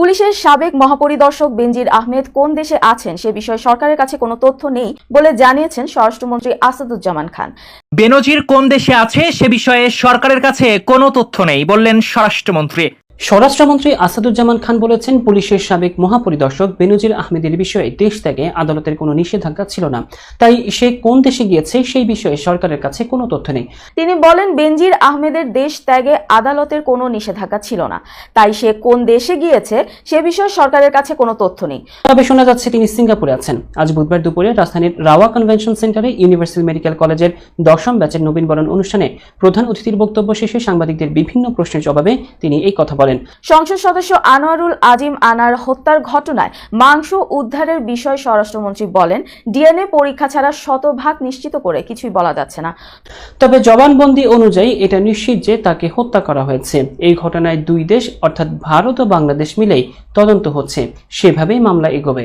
পুলিশের সাবেক মহাপরিদর্শক বেনজির আহমেদ কোন দেশে আছেন সে বিষয়ে সরকারের কাছে কোনো তথ্য নেই বলে জানিয়েছেন স্বরাষ্ট্রমন্ত্রী আসাদুজ্জামান খান। বেনজির কোন দেশে আছে সে বিষয়ে সরকারের কাছে কোনো তথ্য নেই বললেন স্বরাষ্ট্রমন্ত্রী। স্বরাষ্ট্রমন্ত্রী আসাদুজ্জামান খান বলেছেন পুলিশের সাবেক মহাপরিদর্শক বেনজির আহমেদের বিষয়ে দেশ ত্যাগে আদালতের কোনো নিষেধাজ্ঞা ছিল না। তাই সে কোন দেশে গিয়েছে সেই বিষয়ে সরকারের কাছে কোনো তথ্য নেই। তিনি বলেন বেনজির আহমেদের দেশ ত্যাগে আদালতের কোনো নিষেধাজ্ঞা ছিল না। তাই সে কোন দেশে গিয়েছে সে বিষয়ে সরকারের কাছে কোনো তথ্য নেই। তবে শোনা যাচ্ছে তিনি সিঙ্গাপুরে আছেন। আজ বুধবার দুপুরে রাজধানীর রাওয়া কনভেনশন সেন্টারে ইউনিভার্সাল মেডিকেল কলেজের দশম ব্যাচের নবীনবরণ অনুষ্ঠানে প্রধান অতিথির বক্তব্য শেষে সাংবাদিকদের বিভিন্ন প্রশ্নের জবাবে তিনি এই কথা বলেন সংসদ সদস্য আনোয়ারুল আজিম আনার হত্যার ঘটনায় মাংস উদ্ধারের বিষয়ে স্বরাষ্ট্রমন্ত্রী বলেন, ডিএনএ পরীক্ষা ছাড়া শতভাগ নিশ্চিত করে কিছুই বলা যাচ্ছে না। তবে জবানবন্দি অনুযায়ী এটা নিশ্চিত যে তাকে হত্যা করা হয়েছে। এই ঘটনায় দুই দেশ, অর্থাৎ ভারত ও বাংলাদেশ মিলেই তদন্ত হচ্ছে। সেভাবেই মামলা এগোবে।